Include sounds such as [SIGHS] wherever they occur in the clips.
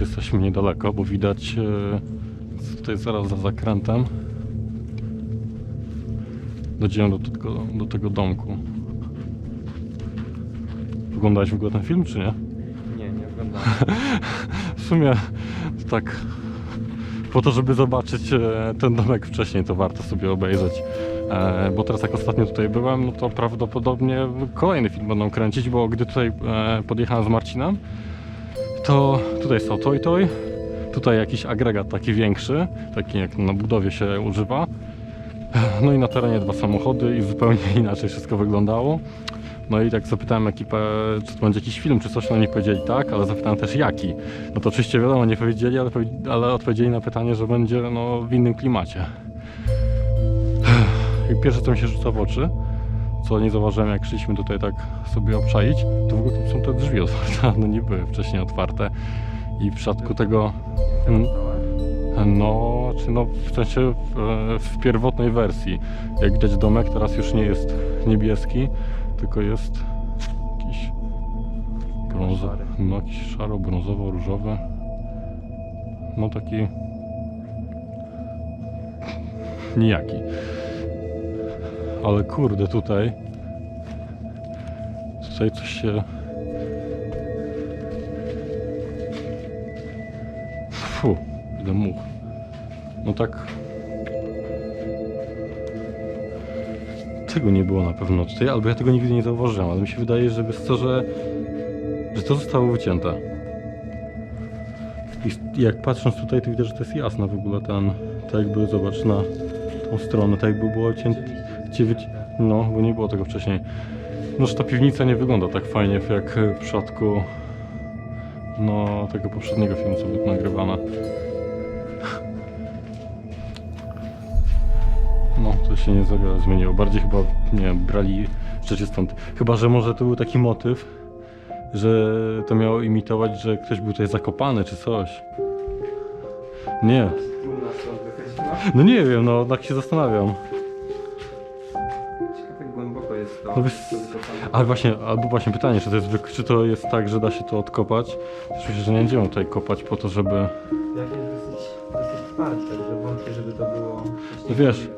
już jesteśmy niedaleko, bo widać e, tutaj zaraz za zakrętem dojdziemy do tego, do tego domku. Oglądałeś w ogóle ten film, czy nie? Nie, nie oglądałem. [LAUGHS] W sumie tak po to, żeby zobaczyć e, ten domek wcześniej, to warto sobie obejrzeć. E, Bo teraz jak ostatnio tutaj byłem, no to prawdopodobnie kolejny film będą kręcić, bo gdy tutaj e, podjechałem z Marcinem, to tutaj stał Toy Toy, tutaj jakiś agregat taki większy, taki jak na budowie się używa. No i na terenie dwa samochody i zupełnie [LAUGHS] inaczej wszystko wyglądało. No i tak zapytałem ekipę, czy to będzie jakiś film, czy coś, no nie powiedzieli tak, ale zapytałem też jaki. No to oczywiście wiadomo, nie powiedzieli, ale, ale odpowiedzieli na pytanie, że będzie no, w innym klimacie. [SIGHS] I pierwsze co mi się rzuca w oczy, co nie zauważyłem jak szliśmy tutaj tak sobie obczaić, to w ogóle są te drzwi otwarte, [LAUGHS] one nie były wcześniej otwarte. I w przypadku tego, mm, no, czy no w sensie e, w pierwotnej wersji, jak widać domek teraz już nie jest niebieski, tylko jest jakiś brązowy, no jakiś szaro-brązowo-różowy. No taki [LAUGHS] nijaki. Ale kurde tutaj tutaj coś się Fu, ile much. No tak tego nie było na pewno tutaj, albo ja tego nigdy nie zauważyłem, ale mi się wydaje, że wiesz że, że to zostało wycięte. I jak patrząc tutaj, to widać, że to jest jasne w ogóle ten, tak jakby, zobacz, na tą stronę, tak jakby było cięte, wyci- no, bo nie było tego wcześniej. No, że ta piwnica nie wygląda tak fajnie, jak w przypadku no, tego poprzedniego filmu, co był nagrywany. No, to się nie za wiele zmieniło. Bardziej chyba, nie wiem, brali rzeczy stąd. Chyba, że może to był taki motyw, że to miało imitować, że ktoś był tutaj zakopany czy coś. Nie. Wychodziła. No nie wiem, no tak się zastanawiam. No wiesz. Ale właśnie, albo właśnie pytanie, czy to, jest, czy to jest tak, że da się to odkopać? Też myślę, że nie będziemy tutaj kopać po to, żeby... Jak jest dosyć, dosyć twarde, że wątpię, żeby to było No wiesz.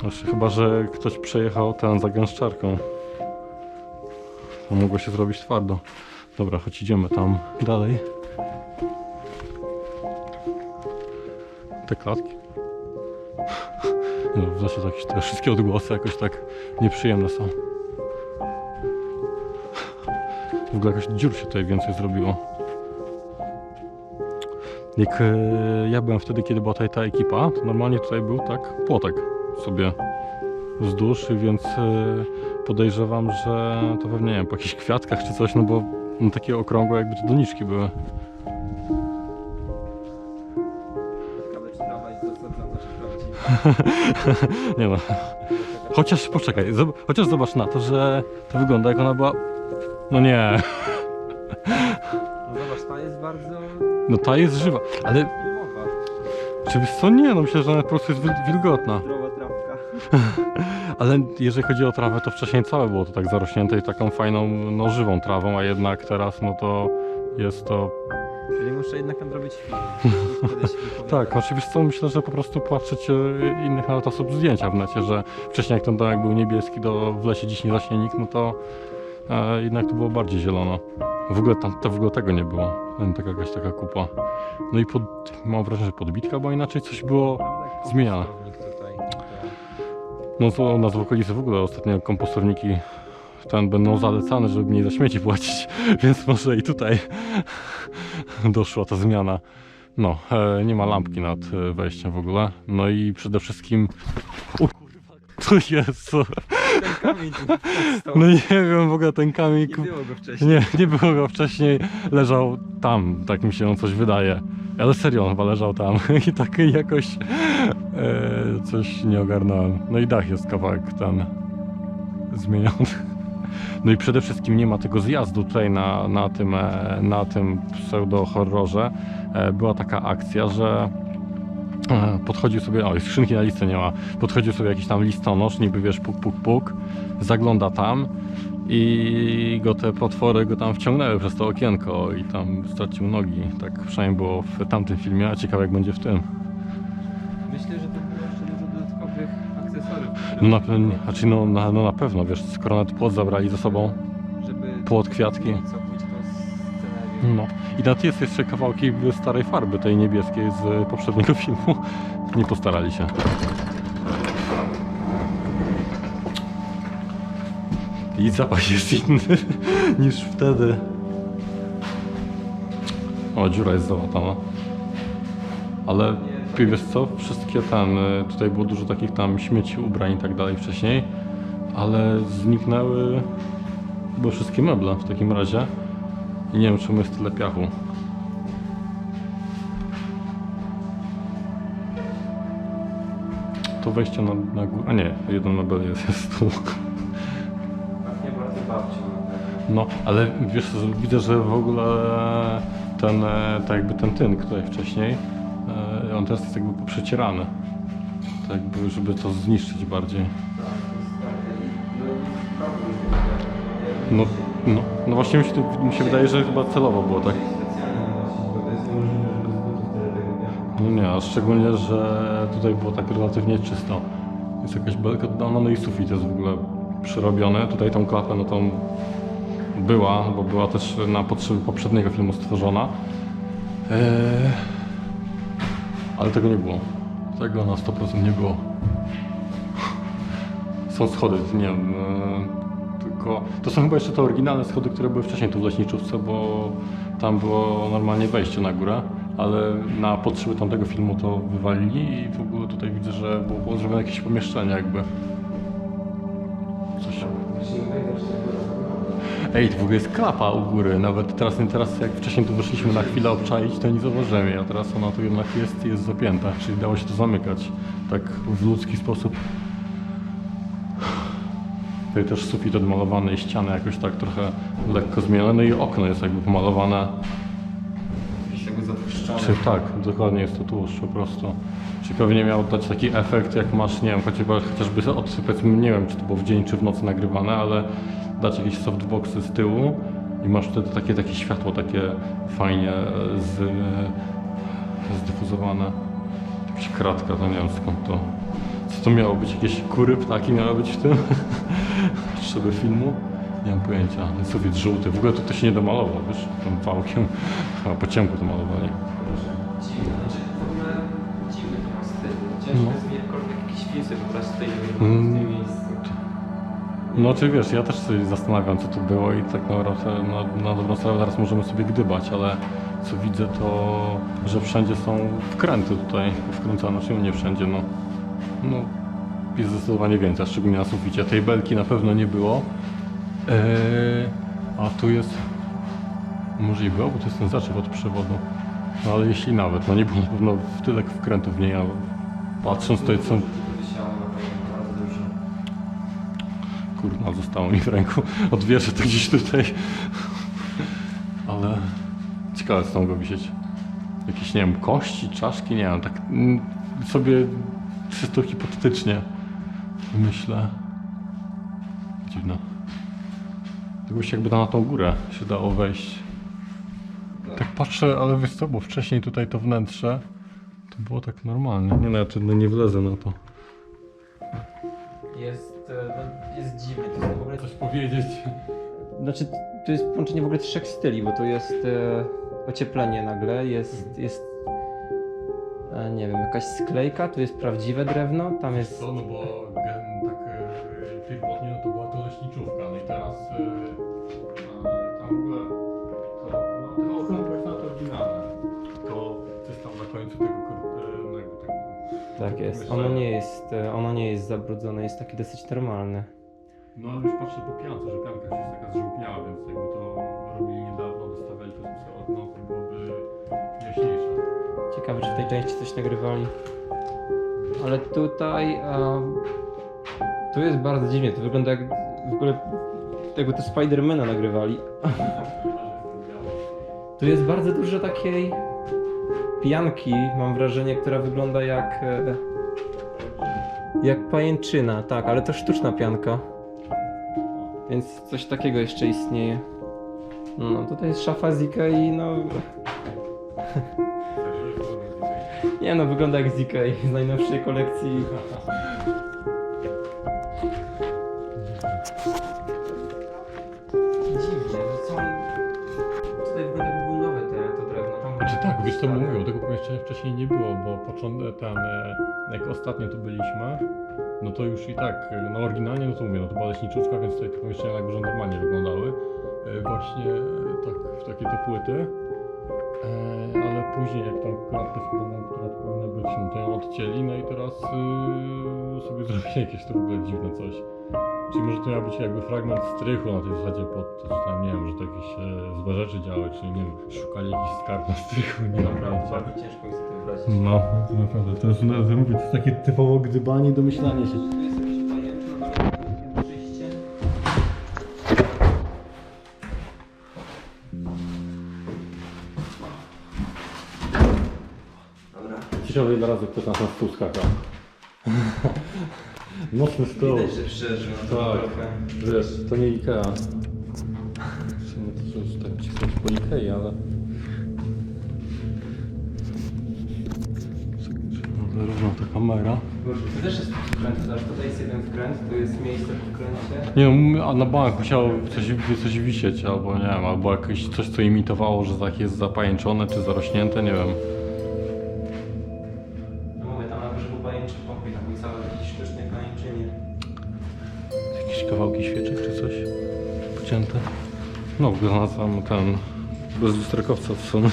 Znaczy, chyba, że ktoś przejechał ten za gęszczarką. To mogło się zrobić twardo. Dobra, choć idziemy tam dalej. Te klatki. [LAUGHS] No, w zasadzie jakieś te wszystkie odgłosy jakoś tak nieprzyjemne są. W ogóle jakoś dziur się tutaj więcej zrobiło. Jak e, ja byłem wtedy, kiedy była tutaj ta ekipa, to normalnie tutaj był tak płotek sobie wzdłuż, więc e, podejrzewam, że to pewnie nie wiem, po jakichś kwiatkach czy coś, no bo no, takie okrągłe jakby to doniczki były. [LAUGHS] Nie no. Chociaż poczekaj, chociaż zobacz na to, że to wygląda jak ona była. No nie, No zobacz, ta jest bardzo no ta jest żywa, ale filmowa. czy wiesz co, nie, no myślę, że ona po prostu jest wil- wilgotna. Zdrowa trawka. [LAUGHS] Ale jeżeli chodzi o trawę, to wcześniej całe było to tak zarośnięte i taką fajną, no żywą trawą, a jednak teraz no to jest to Czyli muszę jednak film. Wtedy się wypowiada. Tak, oczywiście co myślę, że po prostu patrzeć e, innych nawet osób zdjęcia w necie, że wcześniej jak ten domek był niebieski, to w lesie dziś nie zaśnie nikt, no to e, jednak to było bardziej zielono. W ogóle tam to w ogóle tego nie było. Taka jakaś taka kupa. No i pod, mam wrażenie, że podbitka, bo inaczej coś było. Tutaj. No to nas w okolicy w ogóle ostatnio kompostowniki ten będą zalecane, żeby mniej za śmieci płacić, [LAUGHS] więc może i tutaj [LAUGHS] doszła ta zmiana. No, e, nie ma lampki nad e, wejściem w ogóle. No i przede wszystkim. O kurwa, [LAUGHS] to jest. Co? Ten kamień tu stał. No nie wiem, w ogóle ten kamień. Nie było go wcześniej. Nie, nie było go wcześniej, leżał tam, tak mi się coś wydaje. Ale serio, on chyba leżał tam [LAUGHS] i tak jakoś e, coś nie ogarnąłem. No i dach jest kawałek ten zmieniony. No i przede wszystkim nie ma tego zjazdu tutaj na, na tym, e, na tym pseudo-horrorze. E, była taka akcja, że Podchodził sobie, oj, skrzynki na listę nie ma. Podchodził sobie jakiś tam listonosz, niby wiesz, puk, puk, puk. Zagląda tam i go te potwory go tam wciągnęły przez to okienko i tam stracił nogi. Tak przynajmniej było w tamtym filmie, a ciekawe jak będzie w tym. Myślę, że to było jeszcze dużo dodatkowych akcesoriów, No na, pewno, znaczy no, na, no na pewno, wiesz, skoro nawet płot zabrali ze sobą, żeby płot, kwiatki. No. I na jest jeszcze kawałki starej farby, tej niebieskiej z poprzedniego [LAUGHS] filmu. Nie postarali się. I zapach jest inny [LAUGHS] niż wtedy. O, dziura jest załatana. Ale wiesz co, wszystkie tam, y, tutaj było dużo takich tam śmieci, ubrań i tak dalej wcześniej, ale zniknęły chyba wszystkie meble w takim razie. I nie wiem czemu jest tyle piachu. To wejście na, na górę. A nie, jeden mebel jest, jest tu. Pachnie bardzo babcią. No, ale wiesz, widzę, że w ogóle ten, e, tak jakby ten tynk tutaj wcześniej, e, on teraz jest jakby poprzecierany. Tak jakby, żeby to zniszczyć bardziej. Tak, to jest takie i- no jest No, no, no właśnie mi się, to- mi się wydaje, że chyba celowo było tak. No nie, a szczególnie, że tutaj było tak relatywnie czysto. Jest jakaś belka dodana, no i sufit jest w ogóle przerobiony. Tutaj tą klapę, no tą była, bo była też na potrzeby poprzedniego filmu stworzona. Eee, ale tego nie było. Tego na 100% nie było. Są schody, nie wiem, eee, tylko... To są chyba jeszcze te oryginalne schody, które były wcześniej tu w Leśniczówce, bo tam było normalnie wejście na górę, ale na potrzeby tamtego filmu to wywalili i w ogóle tutaj widzę, że było, zrobione jakieś pomieszczenie jakby. Coś... Ej, w ogóle jest klapa u góry, nawet teraz, teraz jak wcześniej tu wyszliśmy na chwilę obczaić, to nie zauważyłem jej, a teraz ona tu jednak jest jest zapięta, czyli dało się to zamykać tak w ludzki sposób. Tutaj też sufit odmalowany i ściany jakoś tak trochę lekko zmienione, no i okno jest jakby pomalowane. Jakby. Czy tak, dokładnie jest to tłuszcz po prostu. Czy pewnie miał dać taki efekt, jak masz, nie wiem, chociażby, chociażby od, powiedzmy, nie wiem, czy to było w dzień, czy w nocy nagrywane, ale dać jakieś softboxy z tyłu i masz wtedy takie, takie światło, takie fajnie e, z, zdyfuzowane. Jakaś kratka, to nie wiem skąd to. Co to miało być? Jakieś kury, ptaki miały być w tym? [LAUGHS] Potrzeby filmu? Nie mam pojęcia. Sufit żółty. W ogóle to, to się nie domalował, wiesz, tym wałkiem. Chyba po ciemku to malowali. Dziwne, znaczy w ogóle dziwny to ma styl. Ciężko No. jest mi jakkolwiek jakiś film sobie wyobrazić Mm. w tym miejscu. No ty wiesz, ja też sobie zastanawiam co to było i tak naprawdę na, na dobrą sprawę zaraz możemy sobie gdybać, ale co widzę to, że wszędzie są wkręty tutaj wkręcane, czyli nie wszędzie, no. No, jest zdecydowanie więcej, szczególnie na suficie. Tej belki na pewno nie było. Eee, a tu jest, było, bo to jest ten zaczep od przewodu. No ale jeśli nawet, no nie było na pewno w tyle wkrętów w niej, a patrząc tutaj co... Kurna, zostało mi w ręku. Odwierzę to gdzieś tutaj. Ale ciekawe co tam mogło wisieć. Jakieś, nie wiem, kości, czaszki, nie wiem, tak mm, sobie czysto hipotetycznie myślę. Dziwne. Jakby się jakby na tą górę się dało wejść. Tak patrzę, ale wiesz co, bo wcześniej tutaj to wnętrze to było tak normalnie. Nie no, ja nie wlezę na to. Jest, e, no, jest dziwnie. To jest w ogóle Coś powiedzieć. Znaczy, to jest połączenie w ogóle trzech styli, bo tu jest e, ocieplenie nagle, jest, jest e, nie wiem, jakaś sklejka, tu jest prawdziwe drewno, tam jest... To, no bo Tak jest, ono nie jest, e, ono nie jest zabrudzone, jest takie dosyć normalne. No ale już patrzę po piance, że pianka już jest taka zżółkniała, więc jakby to robili niedawno, dostawiali powiedzmy sobie okno, to byłoby jaśniejsze. Ciekawe, czy w tej części coś nagrywali. Ale tutaj, e, tu jest bardzo dziwnie, to wygląda jak w ogóle, jakby to Spidermana nagrywali. [LAUGHS] Tu jest bardzo dużo takiej pianki, mam wrażenie, która wygląda jak... E, jak pajęczyna, tak, ale to sztuczna pianka. Więc coś takiego jeszcze istnieje. No, tutaj jest szafa z Ikei, no... [LAUGHS] Nie no, wygląda jak z Ikei, z najnowszej kolekcji. Pomieszczenia wcześniej nie było, bo początek ten, e, jak ostatnio tu byliśmy, no to już i tak, no oryginalnie, no to mówię, no to była leśniczówka, więc tutaj te pomieszczenia na górze normalnie wyglądały. E, Właśnie e, tak, w takie te płyty. Ale później jak tą klatkę schodową, która powinna być, no to ją odcięli, no i teraz sobie [LAUGHS] zrobili jakieś to w ogóle dziwne coś. Czyli może to miał być jakby fragment strychu na tej zasadzie pod, czy tam nie wiem, że to jakieś e, złe rzeczy działy, czy nie wiem, szukali jakiś skarb na strychu, nie mam Naprawdę, ciężko jest to wybrać. No, to naprawdę, to jest, no, to mówię, to jest takie typowo gdybanie domyślanie się. Dobra. Ciekawe ile razy ktoś nas na stół skakał. [LAUGHS] Mocny stół. Widać, że przeżył na to Tak. trochę. Wiesz, to nie Ikea. W sumie to już tak ci chodzi po Ikei, ale... Zarówno ta kamera. Boże, Tu też jest wkręt, zobacz, tutaj jest jeden wkręt, tu jest miejsce w wkręcie. Nie no, a na bank musiało coś, coś wisieć, albo nie wiem, albo jakieś coś, co imitowało, że tak jest zapajęczone czy zarośnięte, nie wiem. No, znalazłem ten bez lusterkowca to są. [LAUGHS]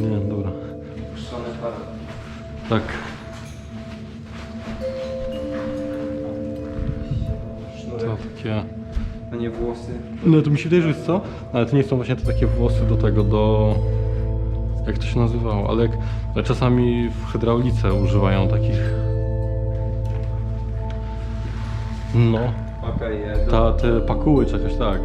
nie, dobra. Puszczone parę. Tak. To takie. a nie włosy. No to mi się wydaje, że jest co? Ale to nie są właśnie te takie włosy do tego, do. Jak to się nazywało? Ale jak ale czasami w hydraulice używają takich. No, Okej, do, ta, te pakuły czy jakoś tak.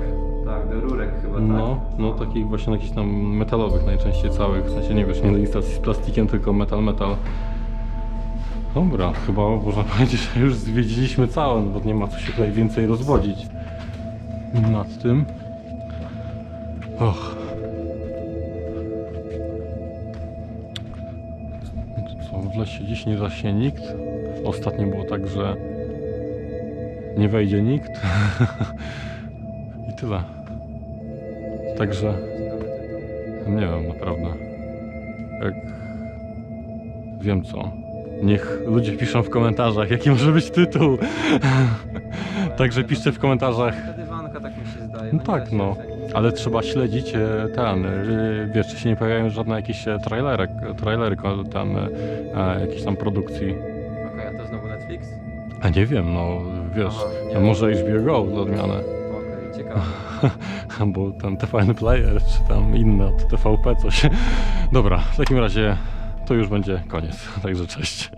tak, do rurek chyba, No, tak? no takich właśnie jakichś tam metalowych najczęściej całych, w sensie nie wiesz, nie do instalacji z plastikiem, tylko metal, metal. Dobra, chyba można [LAUGHS] powiedzieć, że już zwiedziliśmy całe, bo nie ma co się tutaj więcej rozwodzić nad tym. Och. Co, w lesie dziś nie zaśnie nikt. Ostatnio było tak, że nie wejdzie nikt. [LAUGHS] I tyle. Także nie wiem, naprawdę. Jak wiem co. Niech ludzie piszą w komentarzach, jaki może być tytuł. [LAUGHS] Także piszcie w komentarzach. Dywanka tak mi się zdaje. No nie tak, no. Ale trzeba śledzić e, ten, e, wiesz, czy się nie pojawiają żadne jakieś e, trailery, trailery tam, jakieś tam produkcji. Okej, a to znowu Netflix? A nie wiem, no wiesz, Aha, nie może HBO Go za odmianę. Okej, [LAUGHS] ciekawe. Albo ten TVN Player, czy tam inne od TVP coś. Dobra, w takim razie to już będzie koniec, także cześć.